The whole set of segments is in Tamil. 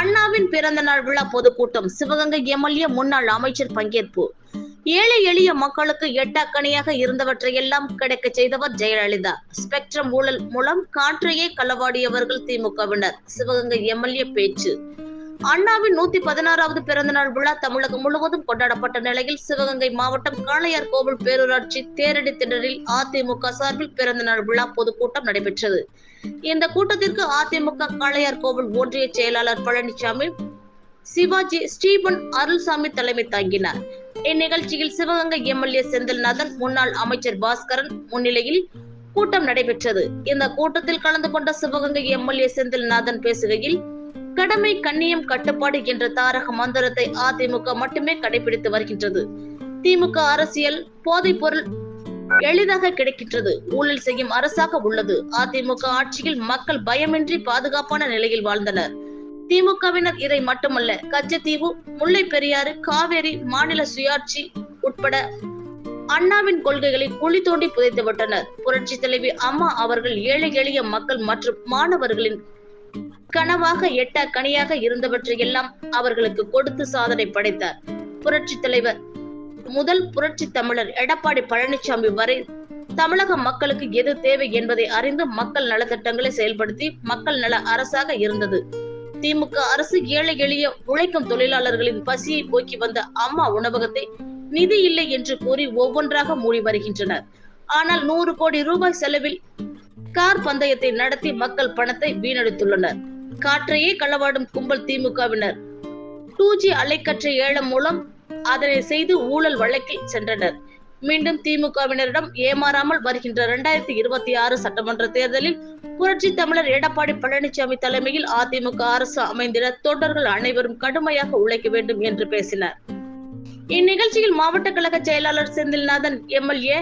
அண்ணாவின் பிறந்த நாள் விழா பொதுக்கூட்டம். சிவகங்கை எம்எல்ஏ முன்னாள் அமைச்சர் பங்கேற்பு. ஏழை எளிய மக்களுக்கு எட்டாக்கணியாக இருந்தவற்றையெல்லாம் கிடைக்க செய்தவர் ஜெயலலிதா. ஸ்பெக்ட்ரம் ஊழல் மூலம் காற்றையே களவாடியவர்கள் திமுகவினர். சிவகங்கை எம்எல்ஏ பேச்சு. அண்ணாவின் நூத்தி பதினாறாவது பிறந்தநாள் விழா தமிழகம் முழுவதும் கொண்டாடப்பட்ட நிலையில் சிவகங்கை மாவட்டம் காளையார் கோவில் பேரூராட்சி தேரடி திணறில் அதிமுக சார்பில் பிறந்தநாள் விழா பொதுக்கூட்டம் நடைபெற்றது. இந்த கூட்டத்திற்கு அதிமுக காளையார் கோவில் ஒன்றிய செயலாளர் பழனிசாமி சிவாஜி ஸ்டீபன் அருள்சாமி தலைமை தாங்கினார். இந்நிகழ்ச்சியில் சிவகங்கை எம்எல்ஏ செந்தில்நாதன் முன்னாள் அமைச்சர் பாஸ்கரன் முன்னிலையில் கூட்டம் நடைபெற்றது. இந்த கூட்டத்தில் கலந்து கொண்ட சிவகங்கை எம்எல்ஏ செந்தில்நாதன் பேசுகையில் கடமை கண்ணியம் கட்டுப்பாடு என்ற தாரக மந்திரத்தை அதிமுக மட்டுமே கடைபிடித்து வருகின்றது. திமுக அரசியல் போதைப் பொருள் எளிதாக கிடைக்கின்றது. ஊழல் செய்யும் அரசாக உள்ளது. அதிமுக ஆட்சியில் மக்கள் பயமின்றி பாதுகாப்பான நிலையில் வாழ்ந்தனர். திமுகவினர் இதை மட்டுமல்ல கச்சத்தீவு முல்லை பெரியாறு காவேரி மாநில சுயாட்சி உட்பட அண்ணாவின் கொள்கைகளை குழி தோண்டி புதைத்து விட்டனர். புரட்சி தலைவி அம்மா அவர்கள் ஏழை எளிய மக்கள் மற்றும் மாணவர்களின் கனவாக எட்ட கனியாக இருந்தவற்றை எல்லாம் அவர்களுக்கு கொடுத்து சாதனை படைத்தார். புரட்சி தலைவர் முதல் புரட்சி தமிழர் எடப்பாடி பழனிசாமி வரை தமிழக மக்களுக்கு எது தேவை என்பதை அறிந்து மக்கள் நலத்திட்டங்களை செயல்படுத்தி மக்கள் நல அரசாக இருந்தது. திமுக அரசு ஏழை எளிய உழைக்கும் தொழிலாளர்களின் பசியை போக்கி வந்த அம்மா உணவகத்தை நிதி இல்லை என்று கூறி ஒவ்வொன்றாக மூடி வருகின்றனர். ஆனால் நூறு கோடி ரூபாய் செலவில் கார் பந்தயத்தை நடத்தி மக்கள் பணத்தை வீணடித்துள்ளனர். காற்றையே களவாடும் கும்பல் திமுகவினர். டூ ஜி அலைக்கற்றை ஏலம் மூலம் அதனை செய்து ஊழல் வழக்கில் சென்றனர். மீண்டும் திமுகவினரிடம் ஏமாறாமல் வருகின்ற இரண்டாயிரத்தி இருபத்தி ஆறு சட்டமன்ற தேர்தலில் புரட்சி தமிழர் எடப்பாடி பழனிசாமி தலைமையில் அதிமுக அரசு அமைந்திட தொண்டர்கள் அனைவரும் கடுமையாக உழைக்க வேண்டும் என்று பேசினார். இந்நிகழ்ச்சியில் மாவட்ட கழக செயலாளர் செந்தில்நாதன் எம்எல்ஏ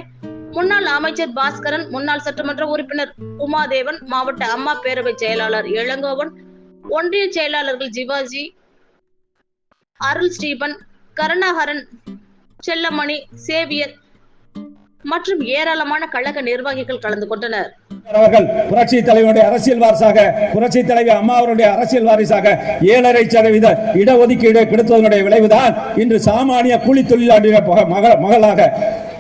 முன்னாள் அமைச்சர் பாஸ்கரன் முன்னாள் சட்டமன்ற உறுப்பினர் உமாதேவன் மாவட்ட அம்மா பேரவை செயலாளர் இளங்கோவன் ஒன்றிய செயலாளர்கள் ஜிவாஜி அருள் ஸ்டீபன் கருணாகரன் செல்லமணி சேவியர் மற்றும் ஏராளமான கழக நிர்வாகிகள் கலந்து கொண்டனர். அவர்கள் புரட்சி தலைவருடைய அரசியல் வாரிசாக புரட்சி தலைவி அம்மா அவருடைய அரசியல் வாரிசாக ஏழரை சதவீத இடஒதுக்கீடு கிடைத்ததனுடைய விளைவுதான் இன்று சாமானிய கூலி தொழிலாளிய மகளாக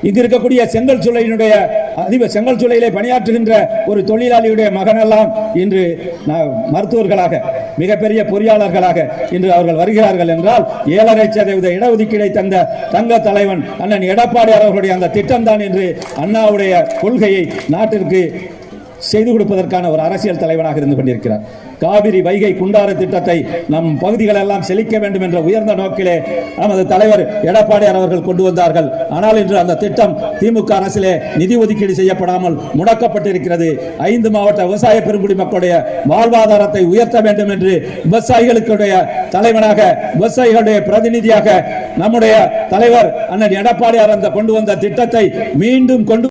இங்கு இருக்கக்கூடிய செங்கல் சூளையினுடைய அதிபர் செங்கல் சூளையிலே பணியாற்றுகின்ற ஒரு தொழிலாளியுடைய மகனெல்லாம் இன்று ந- மருத்துவர்களாக மிகப்பெரிய பொறியாளர்களாக இன்று அவர்கள் வருகிறார்கள் என்றால் ஏழரை சதவீத இடஒதுக்கீடை தந்த தங்க தலைவன் அண்ணன் எடப்பாடி அவர்களுடைய அந்த திட்டம்தான் என்று அண்ணாவுடைய கொள்கையை நாட்டிற்கு செய்து கொடுப்பதற்கான ஒரு அரசியல் தலைவனாக இருந்து கொண்டிருக்கிறார். காவிரி வைகை குண்டாறு திட்டத்தை நம் பகுதிகள் எல்லாம் செழிக்க வேண்டும் என்ற உயர்ந்த நோக்கிலே நமது தலைவர் எடப்பாடியார் அவர்கள் கொண்டு வந்தார்கள். ஆனால் இன்று அந்த திட்டம் திமுக அரசிலே நிதி ஒதுக்கீடு செய்யப்படாமல் முடக்கப்பட்டிருக்கிறது. ஐந்து மாவட்ட விவசாய பெருங்குடி மக்களுடைய வாழ்வாதாரத்தை உயர்த்த வேண்டும் என்று விவசாயிகளுடைய தலைவனாக விவசாயிகளுடைய பிரதிநிதியாக நம்முடைய தலைவர் அண்ணன் எடப்பாடியார் அந்த கொண்டு வந்த திட்டத்தை மீண்டும் கொண்டு